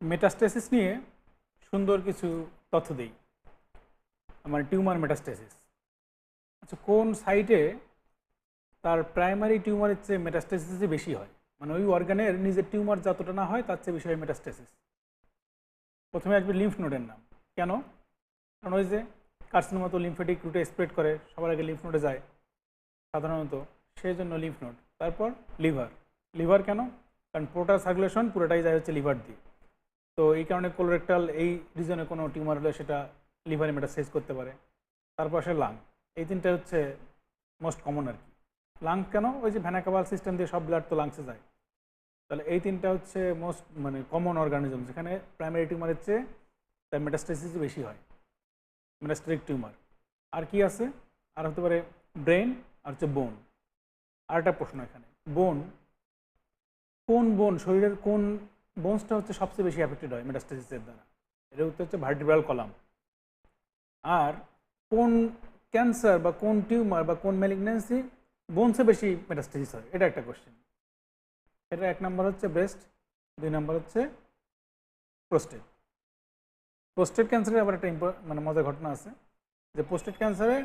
Metastasis নিয়ে সুন্দর কিছু তথ্য দিই। মানে টিউমার মেটাস্টেসিস আচ্ছা কোন সাইটে তার প্রাইমারি টিউমারের চেয়ে মেটাস্টেসিসই বেশি হয়? মানে ওই অর্গানের নিজের টিউমার যতটা না হয়, তার চেয়ে বেশি হয় মেটাস্টেসিস প্রথমে আসবে লিম্ফ নোডের নাম। কেন? কারণ ওই যে কার্সিনোমা তো লিম্ফেটিক রুটে স্প্রেড করে, সবার আগে লিম্ফ নোডে যায়, সাধারণত। সেই জন্য লিম্ফ নোড তারপর লিভার লিভার কেন? কারণ পোর্টাল সার্কুলেশন পুরোটাই যায় হচ্ছে লিভার দিয়ে। তো এই কারণে কোলোরেক্টাল এই রিজনে কোনো টিউমার হলে সেটা লিভারে মেটাসাইজ করতে পারে। তারপর আসে লাং এই তিনটা হচ্ছে মোস্ট কমন আর কি। লাং কেন? ওই যে ভ্যানাকাবাল সিস্টেম দিয়ে সব ব্লাড তো লাংসে যায়। তাহলে এই তিনটা হচ্ছে মোস্ট মানে কমন অর্গানিজম যেখানে প্রাইমারি টিউমারের চেয়ে তার মেটাস্টাইসিস বেশি হয়। মেটাস্টেরিক টিউমার আর কি আছে? আর হতে পারে ব্রেন আর হচ্ছে বোন আর একটা প্রশ্ন এখানে। বোন কোন বোন শরীরের কোন বোনসটা হচ্ছে সবচেয়ে বেশি অ্যাফেক্টেড হয় মেটাস্টাইসিসের দ্বারা। এটা উত্তর হচ্ছে ভার্টিব্রাল কলাম আর কোন ক্যান্সার বা কোন টিউমার বা কোন ম্যালিগন্যান্সি বোনসে বেশি মেটাস্টাইসিস হয়? এটা একটা কোশ্চেন এটা এক নম্বর হচ্ছে ব্রেস্ট দুই নম্বর হচ্ছে প্রোস্টেট প্রোস্টেট ক্যান্সারের আবার একটা মানে মজার ঘটনা আছে যে প্রোস্টেট ক্যান্সারে